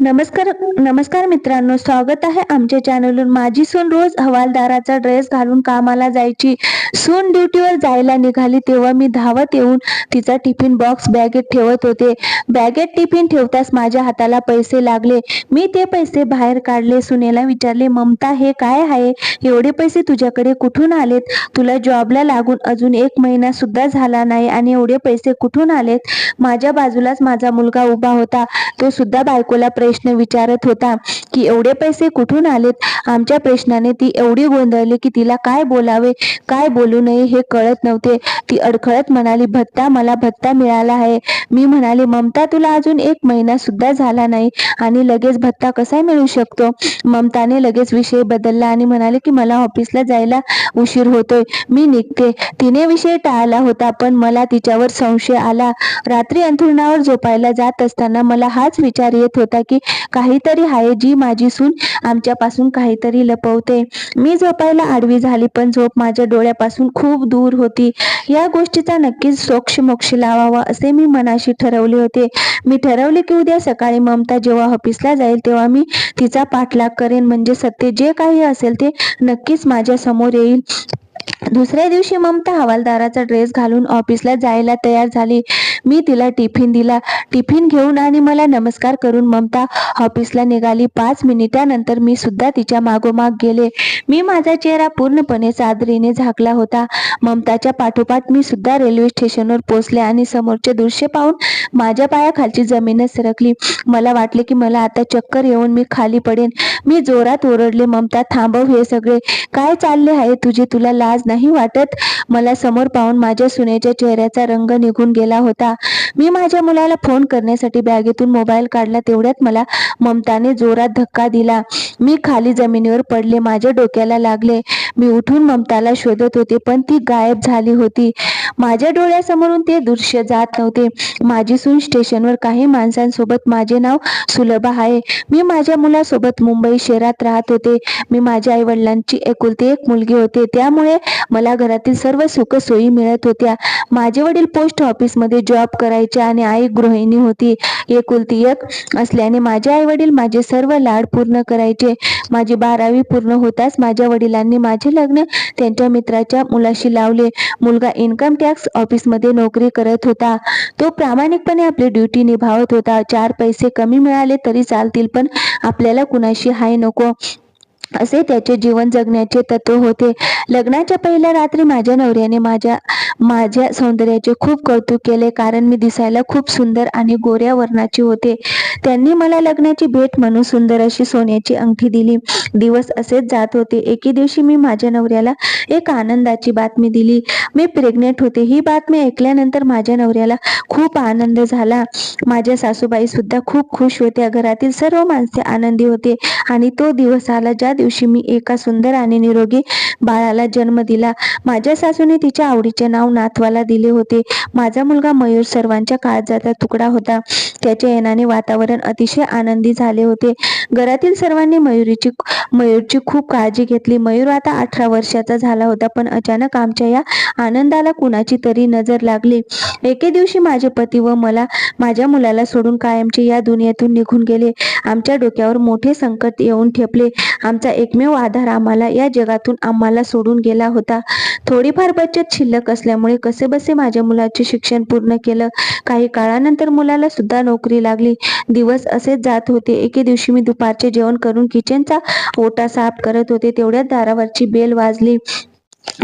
नमस्कार नमस्कार मित्रांनो स्वागत आहे आमच्या चॅनलवर माझी सून रोज हवालदाराचा ड्रेस घालून कामाला जायची. सून ड्युटीवर जायला निघाली तेव्हा मी धावत येऊन तिचा टिफिन बॉक्स बॅगेत ठेवत होते. बॅगेत टिफिन ठेवताच माझ्या हाताला पैसे लागले. मी ते पैसे बाहेर काढले. सुनेला विचारले ममता हे काय आहे? एवढे पैसे तुझ्याकडे कुठून आलेत? तुला जॉबला लागून अजून एक महिना सुद्धा झाला नाही आणि एवढे पैसे कुठून आलेत? माझ्या बाजूलाच माझा मुलगा उभा होता. तो सुद्धा बायकोला प्रश्न विचारत होता की एवढे पैसे कुठून आलेत? आमच्या प्रश्नाने ती एवढी गोंधळली की तिला काय बोलावे? काय बोलू नये हे कळत नव्हते. ती अडखळत म्हणाली भत्ता मला भत्ता मिळाला आहे. मी म्हणाले ममता तुला अजून एक महिना सुद्धा झाला नाही आणि लगेच भत्ता कसा मिळू शकतो? ममताने लगेच विषय बदलला आणि म्हणाले की मला ऑफिसला जायला उशीर होतोय. मी निघते. तिने विषय टाळला होता पण मला तिच्यावर संशय आला. रात्री अंथरुणावर झोपायला जात असताना मला हाच विचार येत होता की काहीतरी आहे जी माझी सून आमच्यापासून काहीतरी लपवते. मी झोपायला आडवी झाली पण झोप माझ्या डोळ्यापासून खूप दूर होती. या गोष्टीचा नक्कीच सोक्ष मोक्ष लावावा असे मी मनाशी ठरवले होते. मी ठरवले की उद्या सकाळी ममता जेव्हा ऑफिसला जाईल तेव्हा मी तिचा पाठलाग करेन. म्हणजे सत्य जे काही असेल ते नक्कीच माझ्यासमोर येईल. दुसऱ्या दिवशी ममता हवालदाराचा ड्रेस घालून ऑफिसला जायला तयार झाली. मी तिला टिफिन दिला. टिफिन घेऊन आणि मला नमस्कार करून ममता ऑफिसला निघाली. पाच मिनिटानंतर मी सुद्धा तिच्या मागोमाग गेले. मी माझा चेहरा पूर्णपणे चादरीने झाकला होता. ममताच्या पाठोपाठ मी सुद्धा रेल्वे स्टेशनवर पोहोचले आणि समोरचे दृश्य पाहून माझ्या पायाखालची जमीनच सरकली. मला वाटले की मला आता चक्कर येऊन मी खाली पडेन. मी जोरात ओरडले ममता थांबव हे सगळे. काय चालले आहे तुझे? तुला लाज नाही वाटत. मला समोर पाहून माझ्या सुनेच्या चेहऱ्याचा रंग निघून गेला होता. मी माझ्या मुलाला फोन करण्यासाठी बॅगेतून मोबाईल काढला तेवढ्यात मला ममताने जोरात धक्का दिला. मी खाली जमिनीवर पडले माझ्या डोक्याला लागले. मी उठून ममताला शोधत होते पण ती गायब झाली होती. माझ्या डोळ्यासमोरून ते दृश्य जात नव्हते. माझी सून स्टेशनवर काही माणसांसोबत माझे नाव सुलभा आहे. मी माझ्या मुलासोबत मुंबई शहरात राहत होते. मी माझ्या आई वडिलांची एकुलती एक मुलगी होते. त्यामुळे मला घरातील सर्व सुख सोयी मिळत होत्या. माझे वडील पोस्ट ऑफिसमध्ये जॉब करायचे आणि आई गृहिणी होती. एकुलती एक असल्याने माझे आई वडील माझे सर्व लाड पूर्ण करायचे. माझी बारावी पूर्ण होताच माझ्या वडिलांनी माझ्या माझे लग्न त्यांच्या मित्राच्या मुलाशी लावले. मुलगा इन्कम टॅक्स ऑफिसमध्ये नोकरी करत होता. तो प्रामाणिकपणे आपली ड्युटी निभावत होता. चार पैसे कमी मिळाले तरी चालतील पण आपल्याला कुणाशी हाय नको. असे त्याचे जीवन जगण्याचे तत्व होते. लग्नाच्या पहिल्या रात्री माझ्या नवऱ्याने माझ्या माझ्या सौंदर्याचे खूप कौतुक केले कारण मी दिसायला खूप सुंदर आणि गोऱ्या वर्णाची होते. त्यांनी मला लग्नाची भेट म्हणून सुंदर अशी सोन्याची अंगठी दिली. दिवस असेच जात होते. एके दिवशी मी माझ्या नवऱ्याला एक आनंदाची बातमी दिली. मी प्रेग्नेंट होते. ही बातमी ऐकल्यानंतर माझ्या नवऱ्याला खूप आनंद झाला. माझ्या सासूबाई सुद्धा खूप खुश होत्या. घरातील सर्व माणसे आनंदी होते आणि तो दिवस आला ज्या दिवशी मी एका सुंदर आणि निरोगी बाळाला जन्म दिला. माझ्या सासूने तिच्या आवडीचे नाव नाथवाला दिले होते. माझा मुलगा मयूर सर्वांच्या काळजाचा तुकडा होता. त्याच्या येण्याने वातावरण अतिशय आनंदी झाले होते. घरातील सर्वांनी मयुरीची मयूरची खूप काळजी घेतली. मयूर आता अठरा वर्षाचा झाला होता पण अचानक आमच्या या आनंदाला कुणाची तरी नजर लागली. एके दिवशी माझे पती व मला माझ्या मुलाला सोडून कायमचे या दुनियेतून निघून गेले. आमच्या डोक्यावर मोठे संकट येऊन ठेपले. आमचा एकमेव आधार आम्हाला या जगातून आम्हाला सोडून गेला होता. थोडीफार बचत शिल्लक असल्यामुळे कसे बसे माझ्या मुलाचे शिक्षण पूर्ण केलं. काही काळानंतर मुलाला सुद्धा नोकरी लागली. दिवस असेच जात होते. एके दिवशी मी दुपारचे जेवण करून किचनचा ओटा साफ करत होते. तेवढ्यात दारावरची बेल वाजली.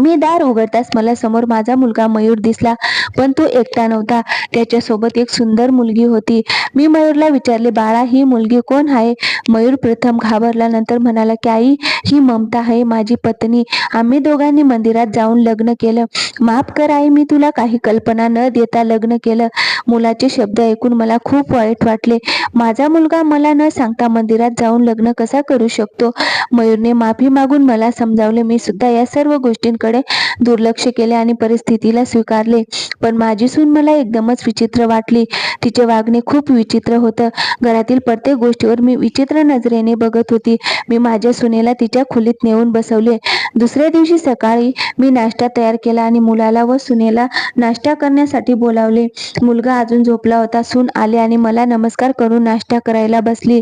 मी दार उघडताच मला समोर माझा मुलगा मयूर दिसला पण तो एकटा नव्हता. त्याच्यासोबत एक सुंदर मुलगी होती. मी मयूरला विचारले बाळा ही मुलगी कोण आहे? मयूर प्रथम घाबरला नंतर म्हणाला की आई ही ममता आहे माझी पत्नी. आम्ही दोघांनी मंदिरात जाऊन लग्न केलं. माफ कर आई मी तुला काही कल्पना न देता लग्न केलं. मुलाचे शब्द ऐकून मला खूप वाईट वाटले. माझा मुलगा मला न सांगता मंदिरात जाऊन लग्न कसा करू शकतो? मयूरने माफी मागून मला समजावले. मी सुद्धा या सर्व गोष्टींकडे दुर्लक्ष केले आणि परिस्थितीला स्वीकारले. पण माझी सून मला एकदमच विचित्र वाटली. तिचे वागणे खूप विचित्र होतं. घरातील प्रत्येक गोष्टीवर मी विचित्र नजरेने बघत होती. मी माझ्या सुनेला तिच्या खोलीत नेऊन बसवले. दुसऱ्या दिवशी सकाळी मी नाश्ता तयार केला आणि मुलाला व सुनेला नाश्ता करण्यासाठी बोलावले. मुलगा मुलगा अजून झोपला होता. सून आले आणि मला नमस्कार करून नाश्ता करायला बसली.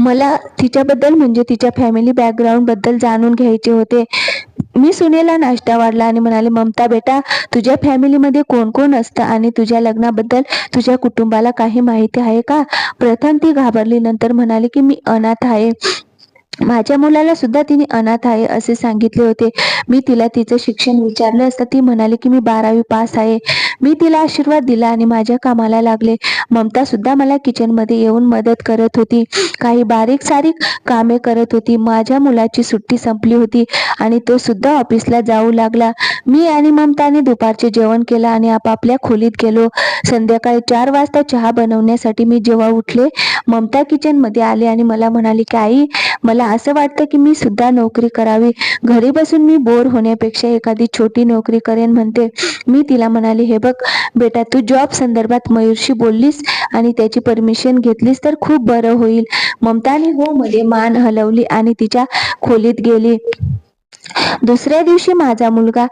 मला तिच्याबद्दल म्हणजे तिच्या फॅमिली बॅकग्राऊंडबद्दल जाणून घ्यायचे होते. मी सुनेला नाश्ता वाढला आणि म्हणाले ममता बेटा तुझ्या फॅमिलीमध्ये कोण कोण असतं आणि तुझ्या लग्नाबद्दल तुझ्या कुटुंबाला काही माहिती आहे का? प्रथम ती घाबरली नंतर म्हणाली की मी अनाथ आहे. माझ्या मुलाला सुद्धा तिने अनाथ आहे असे सांगितले होते. मी तिला तिचं शिक्षण विचारलं असता ती म्हणाली की मी बारावी पास आहे. मी तिला आशीर्वाद दिला आणि माझ्या कामाला लागले. ममता सुद्धा मला किचनमध्ये येऊन मदत करत होती. काही बारीक सारीक कामे करत होती. माझ्या मुलाची सुट्टी संपली होती आणि तो सुद्धा ऑफिसला जाऊ लागला. मी आणि ममताने दुपारचे जेवण केलं आणि आपापल्या खोलीत गेलो. संध्याकाळी चार वाजता चहा बनवण्यासाठी मी जेव्हा उठले ममता किचनमध्ये आले आणि मला म्हणाली की आई मला असं वाटतं की मी सुद्धा नोकरी करावी. घरी बसून मी बोर होण्यापेक्षा एखादी छोटी नोकरी करेन म्हणते. मी तिला म्हणाले हे बघ बेटा तू जॉब संदर्भात मयूरशी बोललीस आणि त्याची परमिशन घेतलीस तर खूप बरं होईल. ममताने हो मध्ये मान हलवली आणि तिच्या खोलीत गेली. दुसऱ्या दिवशी माझा मुलगा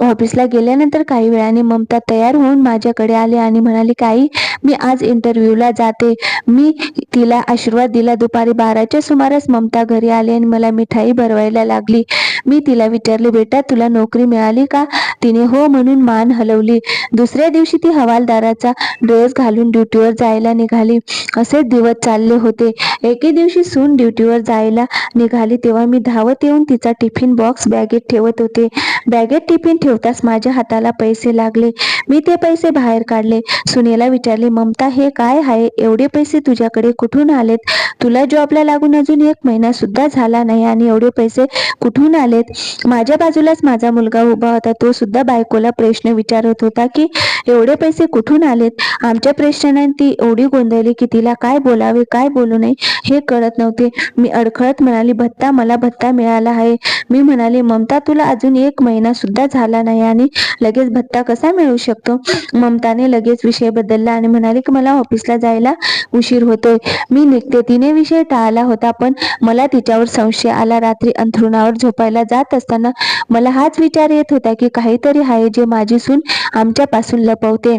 ऑफिसला गेल्यानंतर काही वेळाने ममता तयार होऊन माझ्याकडे आले आणि म्हणाली काही मी आज इंटरव्ह्यूला जाते. मी तिला आशीर्वाद दिला. दुपारी बाराच्या सुमारास ममता घरी आली आणि मला मिठाई भरवायला लागली. मी तिला विचारले बेटा तुला नोकरी मिळाली का? तिने हो म्हणून मान हलवली. दुसऱ्या दिवशी ती हवालदाराचा ड्रेस घालून ड्युटीवर जायला निघाली. असे दिवस चालले होते. एके दिवशी सून ड्युटीवर जायला निघाली. तेव्हा मी धावत येऊन तिचा टिफिन बॉक्स बॅगेत ठेवत होते. बॅगेत टिफिन ठेवताच माझ्या हाताला पैसे लागले. मी ते पैसे बाहेर काढले. सुनेला विचारले ममता हे काय आहे? एवढे पैसे तुझ्याकडे कुठून आलेत? तुला जॉबला लागून अजून एक महिना सुद्धा झाला नाही आणि एवढे पैसे कुठून आलेत? माझ्या बाजूलाच माझा मुलगा उभा होता. तो सुद्धा बायकोला प्रश्न विचारत होता की एवढे पैसे कुठून आलेत? आमच्या प्रश्नाने ती एवढी गोंधळली की तिला काय बोलावे काय बोलू नये? हे कळत नव्हते. मी अडखळत म्हणाली भत्ता मला भत्ता मिळाला आहे. मी म्हणाले ममता तुला अजून एक महिना सुद्धा झाला नाही आणि लगेच भत्ता कसा मिळू शकतो? ममताने लगेच विषय बदलला आणि म्हणाले की मला ऑफिसला जायला उशीर होतोय. मी निघते. तिने विषय टाळला होता पण मला तिच्यावर संशय आला. रात्री अंथरुणावर झोपायला जात असताना मला हाच विचार येत होता की काहीतरी आहे जे माझी सून आमच्यापासून लपवते.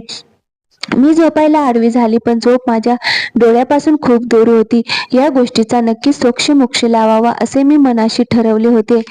मी झोपायला आडवी झाली पण झोप माझ्या डोळ्यापासून खूप दूर होती. या गोष्टीचा नक्की सोक्षमोक्ष लावावा असे मी मनाशी ठरवले होते.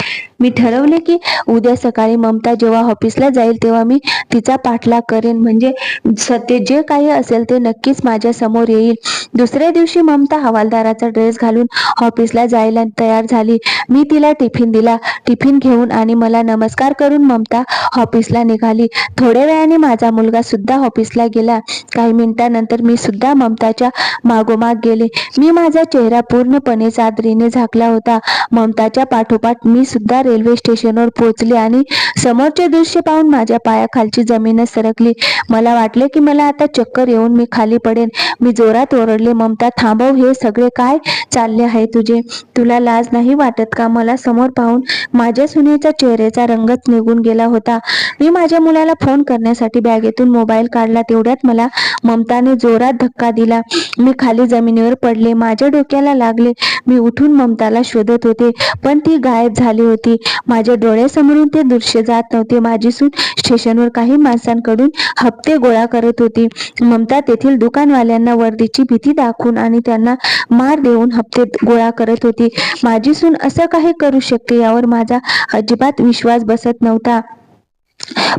मी ठरवले की उद्या सकाळी ममता जेव्हा ऑफिसला जाईल तेव्हा मी तिचा पाठलाग करेन. म्हणजे सत्य जे काही असेल ते नक्कीच माझ्यासमोर येईल. दुसऱ्या दिवशी ममता हवालदाराचा ड्रेस घालून ऑफिसला जायला तयार झाली. मी तिला टिफिन दिला. टिफिन घेऊन आणि मला नमस्कार करून ममता ऑफिसला निघाली. थोड्या वेळाने माझा मुलगा सुद्धा ऑफिसला गेला. काही मिनिटांनंतर मी सुद्धा ममताच्या मागोमाग गेले. मी माझा चेहरा पूर्णपणे चादरीने झाकला होता. ममताच्या पाठोपाठ मी सुद्धा रेल्वे स्टेशनवर पोहोचले आणि समोरचे दृश्य पाहून माझ्या पायाखालची जमीनच सरकली. मला वाटले की मला आता चक्कर येऊन मी खाली पडेन. मी जोरात ओरडले ममता थांबव हे सगळे काय चालले आहे तुझे? तुला लाज नाही वाटत का? मला समोर पाहून माझ्या सुनेचा चेहऱ्याचा रंगच निघून गेला होता. मी माझ्या मुलाला फोन करण्यासाठी बॅगेतून मोबाईल काढला. तेवढ्यात मला ममताने जोरात धक्का दिला. मी खाली जमिनीवर पडले. माझ्या डोक्याला लागले. मी उठून ममताला शोधत होते पण ती गायब झाली होती. माझ्या डोळ्यासमोरून ते दृश्य जात नव्हते. माझी सून स्टेशनवर काही माणसांकडून हप्ते गोळा करत होती. ममता तेथील दुकानवाल्यांना वर्दीची भीती दाखवून आणि त्यांना मार देऊन हप्ते गोळा करत होती. माझी सून असं काही करू शकते यावर माझा अजिबात विश्वास बसत नव्हता.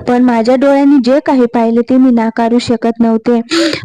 पण माझ्या डोळ्यांनी जे काही पाहिले ते मी नाकारू शकत नव्हते.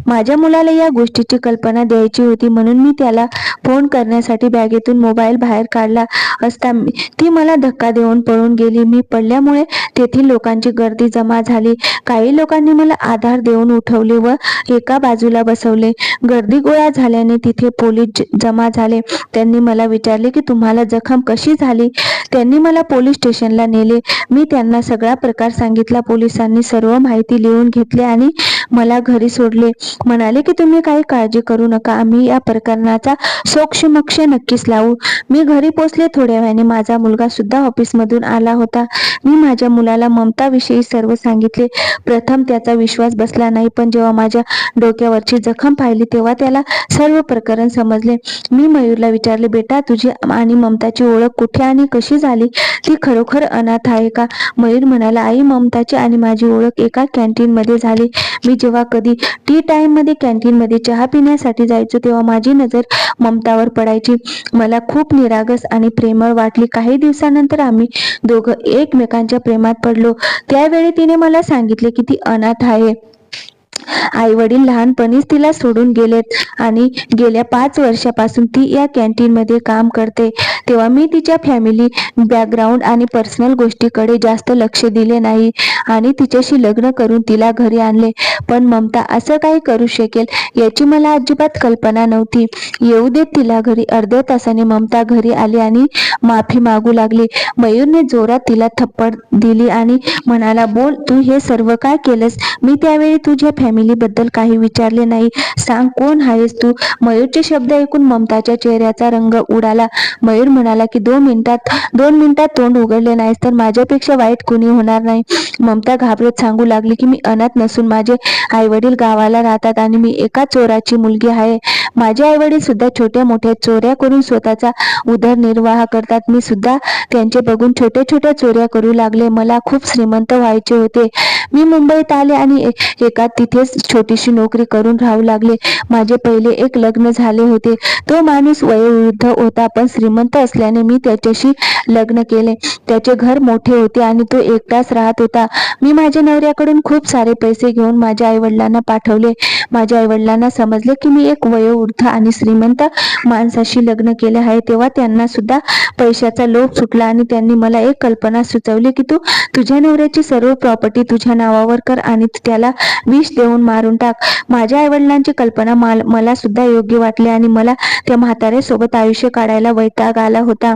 माझ्या मुलाला या गोष्टीची कल्पना द्यायची होती म्हणून मी त्याला फोन करण्यासाठी बॅगेतून मोबाईल बाहेर काढला असता ती मला धक्का देऊन पळून गेली. मी पडल्यामुळे तेथील लोकांची गर्दी जमा झाली. काही लोकांनी मला आधार देऊन उठवले व एका बाजूला बसवले. गर्दी गोळा झाल्याने तिथे पोलीस जमा झाले. त्यांनी मला विचारले की तुम्हाला जखम कशी झाली? त्यांनी मला पोलीस स्टेशनला नेले. मी त्यांना सगळा प्रकार सांगितला. पोलिसांनी सर्व माहिती लिहून घेतली आणि मला घरी सोडले. म्हणाले की तुम्ही काही काळजी करू नका. आम्ही या प्रकरणाचा सोक्षमक्ष नक्कीच लावू. मी घरी पोचले. थोड्या वेळाने माझा मुलगा सुद्धा ऑफिसमधून आला होता. मी माझ्या मुलाला ममताविषयी सर्व सांगितले. प्रथम त्याचा विश्वास बसला नाही पण जेव्हा माझ्या डोक्यावरची जखम पाहिली तेव्हा त्याला सर्व प्रकरण समजले. मी मयूरला विचारले बेटा तुझी आणि ममताची ओळख कुठे आणि कशी झाली? ती खरोखर अनाथ आहे का? मयूर म्हणाला आई ममताची आणि माझी ओळख एका कॅन्टीन मध्ये झाली. मी जेव्हा कधी टी टाइममध्ये कॅन्टीन मध्ये चहा पिण्यासाठी जायचो तेव्हा माझी नजर ममतावर पडायची. मला खूप निरागस आणि प्रेमळ वाटली. काही दिवसानंतर आम्ही दोघं एकमेकांच्या प्रेमात पडलो. त्यावेळी तिने मला सांगितले की ती अनाथ आहे. आई वडील लहानपणीच तिला सोडून गेलेत आणि गेल्या पाच वर्षापासून ती या कॅन्टीन मध्ये काम करते. तेव्हा मी तिच्या फॅमिली बॅकग्राऊंड आणि पर्सनल गोष्टीकडे जास्त लक्ष दिले नाही आणि तिच्याशी लग्न करून तिला घरी आणले. पण ममता असं काही करू शकेल याची मला अजिबात कल्पना नव्हती. येऊ देत तिला घरी. अर्ध्या तासाने ममता घरी आली आणि माफी मागू लागली. मयूरने जोरात तिला थप्पड दिली आणि म्हणाला बोल तू हे सर्व काय केलंस? मी त्यावेळी तुझ्या फॅमिली बद्दल काही विचारले नाही. सांग कोण आहेस तू? मयूरचे शब्द ऐकून ममताच्या चेहऱ्याचा रंग उडाला. मयूर म्हणाला की दोन मिनिटात दोन मिनिटात तोंड उघडले नाहीस तर माझ्यापेक्षा वाईट कुणी होणार नाही. ममता घाबरत सांगू लागली की मी अनाथ नसून माझे आई वडील गावाला राहतात आणि मी एका चोराची मुलगी आहे. माझे आई वडील सुद्धा छोट्या मोठ्या चोऱ्या करून स्वतःचा उदरनिर्वाह करतात. मी सुद्धा त्यांचे बघून छोट्या छोट्या चोऱ्या करू लागले. मला खूप श्रीमंत व्हायचे होते. मी मुंबईत आले आणि एका तिथेच छोटीशी नोकरी करून राहू लागले. माझे पहिले एक लग्न झाले होते. तो माणूस वयोवृद्ध होता पण श्रीमंत असल्याने मी त्याच्याशी लग्न केले. त्याचे घर मोठे होते आणि तो एकटाच राहत होता. मी माझ्या नवऱ्याकडून खूप सारे पैसे घेऊन माझ्या आई वडिलांना पाठवले. माझ्या आई वडिलांना समजले की मी एक वयोवृद्ध आणि श्रीमंत माणसाशी लग्न केले आहे. तेव्हा त्यांना सुद्धा पैशाचा लोभ सुटला आणि त्यांनी मला एक कल्पना सुचवली की तू तुझ्या नवऱ्याची सर्व प्रॉपर्टी तुझ्या नावावर कर आणि त्याला विष देऊन मारून टाक. माझ्या आईवडिलांची कल्पना मला सुद्धा योग्य वाटली आणि मला त्या म्हाताऱ्यासोबत आयुष्य काढायला वैताग आला होता.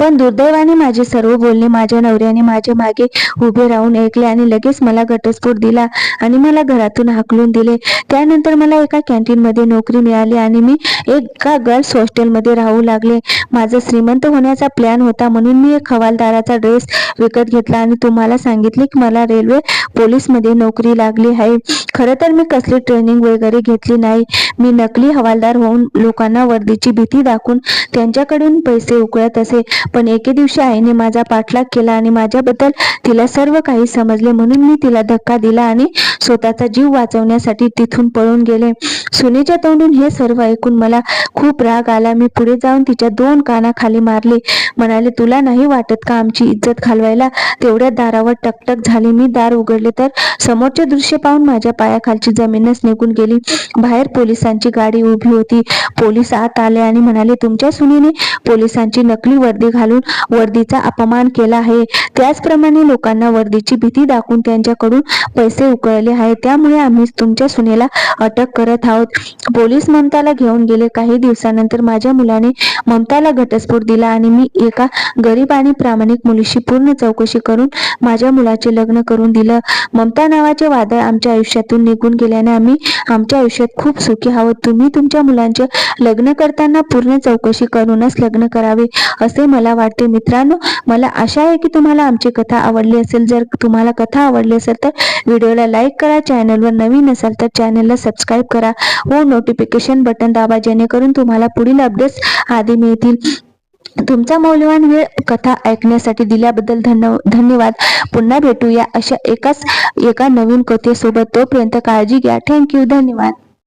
पण दुर्दैवाने माझे सर्व बोलणे माझ्या नवऱ्याने माझ्या मागे उभे राहून ऐकले आणि लगेच मला घटस्फोट दिला आणि मला घरातून हाकलून दिले. त्यानंतर मला एका कॅन्टीनमध्ये नोकरी मिळाली आणि मी एका गर्ल्स हॉस्टेलमध्ये राहू लागले. माझा श्रीमंत होण्याचा प्लॅन होता म्हणून मी एक हवालदाराचा ड्रेस विकत घेतला आणि तुम्हाला सांगितले की मला रेल्वे पोलीसमध्ये नोकरी लागली आहे. खरं तर मी कसली ट्रेनिंग वगैरे घेतली नाही. मी नकली हवालदार होऊन लोकांना वर्दीची भीती दाखवून त्यांच्याकडून पैसे उकळत असे. पण एके दिवशी आईने माझा पाठलाग केला आणि माझ्याबद्दल तिला सर्व काही समजले म्हणून मी तिला धक्का दिला आणि स्वतःचा जीव वाचवण्यासाठी तिथून पळून गेले. सुनेच्या तोंडून हे सर्व ऐकून मला खूप राग आला. मी पुढे जाऊन तिच्या दोन कानाखाली मारले. म्हणाले तुला नाही वाटत का आमची इज्जत घालवायला? तेवढ्या दारावर टकटक झाली. मी दार उघडले तर समोरचे दृश्य पाहून माझ्या पायाखालची जमीनच निघून गेली. बाहेर पोलिसांची गाडी उभी होती. पोलीस आत आले आणि म्हणाले तुमच्या सुनेने पोलिसांची नकली वर्दी घालून वर्दीचा अपमान केला आहे. त्याचप्रमाणे लोकांना वर्दीची भीती दाखवून त्यांच्याकडून पैसे उकळले आहे त्यामुळे आम्ही तुमच्या सुनेला अटक करत आहोत. पोलीस ममताला घेऊन गेले. काही दिवसानंतर माझ्या मुलाने ममताला घटस्फोट दिला आणि मी एका गरीब आणि प्रामाणिक मुलीशी पूर्ण चौकशी करून माझ्या मुलाचे लग्न करून दिलं. ममता नावाचे वादळ आमच्या आयुष्यातून निघून गेल्याने आम्ही आमच्या आयुष्यात खूप सुखी आहोत. तुम्ही तुमच्या मुलांचे लग्न करताना पूर्ण चौकशी करूनच लग्न करावे. असे मला वाटते. मित्रांनो मला आशा आहे की तुम्हाला आमची कथा आवडली असेल. जर तुम्हाला कथा आवडली असेल तर व्हिडिओला लाईक करा. चॅनलवर नवीन असाल तर चॅनलला सबस्क्राईब करा व नोटिफिकेशन बटन दाबा जेणेकरून तुम्हाला पुढील अपडेट्स आधी मिळतील. तुमचा मौल्यवान वेळ कथा ऐकण्यासाठी दिल्याबद्दल धन्यवाद. पुन्हा भेटूया अशा एकाच एका नवीन कथेसोबत. तोपर्यंत काळजी घ्या. थँक्यू धन्यवाद.